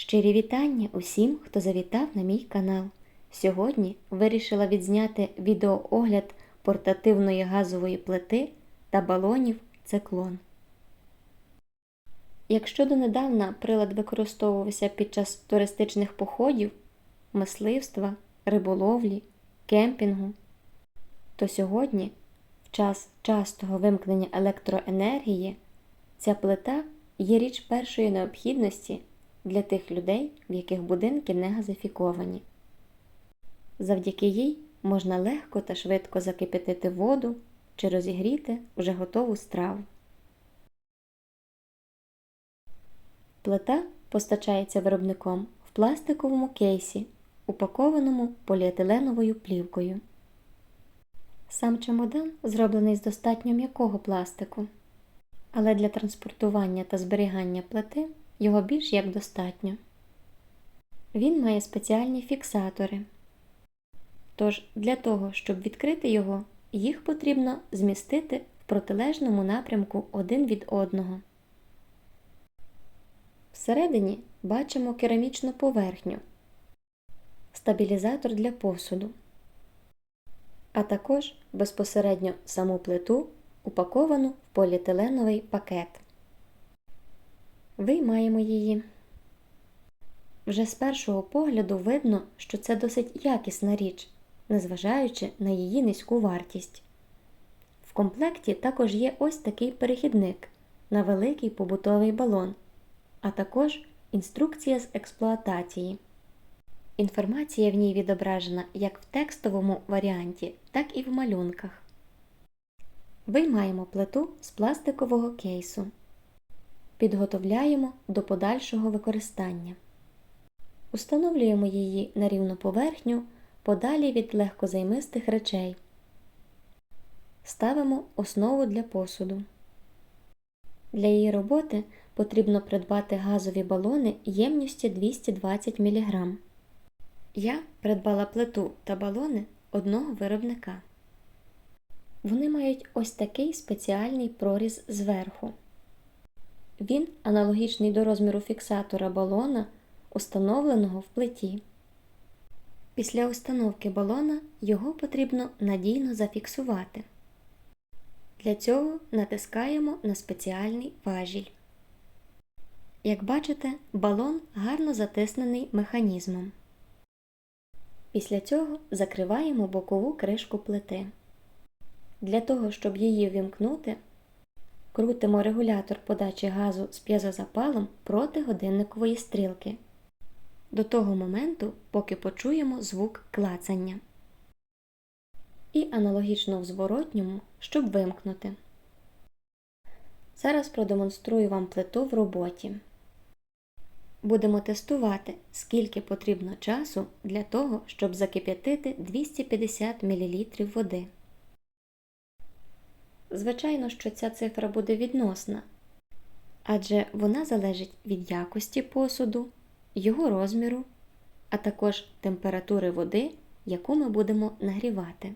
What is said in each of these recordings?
Щирі вітання усім, хто завітав на мій канал. Сьогодні вирішила відзняти відеоогляд портативної газової плити та балонів циклон. Якщо донедавна прилад використовувався під час туристичних походів, мисливства, риболовлі, кемпінгу, то сьогодні, в час частого вимкнення електроенергії, ця плита є річ першої необхідності для тих людей, в яких будинки не газифіковані. Завдяки їй можна легко та швидко закипятити воду чи розігріти вже готову страву. Плита постачається виробником в пластиковому кейсі, упакованому поліетиленовою плівкою. Сам чемодан зроблений з достатньо м'якого пластику, але для транспортування та зберігання плити його більш як достатньо. Він має спеціальні фіксатори. Тож для того, щоб відкрити його, їх потрібно змістити в протилежному напрямку один від одного. Всередині бачимо керамічну поверхню, стабілізатор для посуду, а також безпосередньо саму плиту, упаковану в поліетиленовий пакет. Виймаємо її. Вже з першого погляду видно, що це досить якісна річ, незважаючи на її низьку вартість. В комплекті також є ось такий перехідник на великий побутовий балон, а також інструкція з експлуатації. Інформація в ній відображена як в текстовому варіанті, так і в малюнках. Виймаємо плиту з пластикового кейсу. Підготовляємо до подальшого використання. Установлюємо її на рівну поверхню подалі від легкозаймистих речей. Ставимо основу для посуду. Для її роботи потрібно придбати газові балони ємністю 220 мг. Я придбала плиту та балони одного виробника. Вони мають ось такий спеціальний проріз зверху. Він аналогічний до розміру фіксатора балона, установленого в плиті. Після установки балона його потрібно надійно зафіксувати. Для цього натискаємо на спеціальний важіль. Як бачите, балон гарно затиснений механізмом. Після цього закриваємо бокову кришку плити. Для того, щоб її вімкнути, крутимо регулятор подачі газу з п'єзозапалом проти годинникової стрілки до того моменту, поки почуємо звук клацання. І аналогічно в зворотньому, щоб вимкнути. Зараз продемонструю вам плиту в роботі. Будемо тестувати, скільки потрібно часу для того, щоб закип'ятити 250 мл води. Звичайно, що ця цифра буде відносна, адже вона залежить від якості посуду, його розміру, а також температури води, яку ми будемо нагрівати.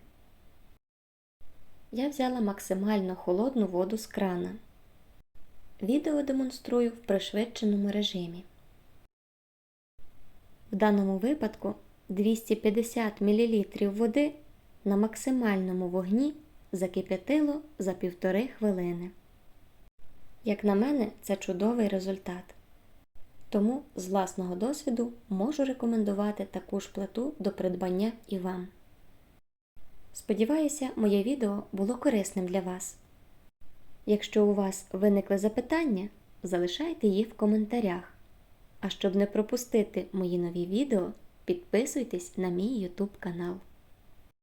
Я взяла максимально холодну воду з крана. Відео демонструю в пришвидшеному режимі. В даному випадку 250 мл води на максимальному вогні закип'ятило за півтори хвилини. Як на мене, це чудовий результат. Тому з власного досвіду можу рекомендувати таку ж плиту до придбання і вам. Сподіваюся, моє відео було корисним для вас. Якщо у вас виникли запитання, залишайте їх в коментарях. А щоб не пропустити мої нові відео, підписуйтесь на мій YouTube канал.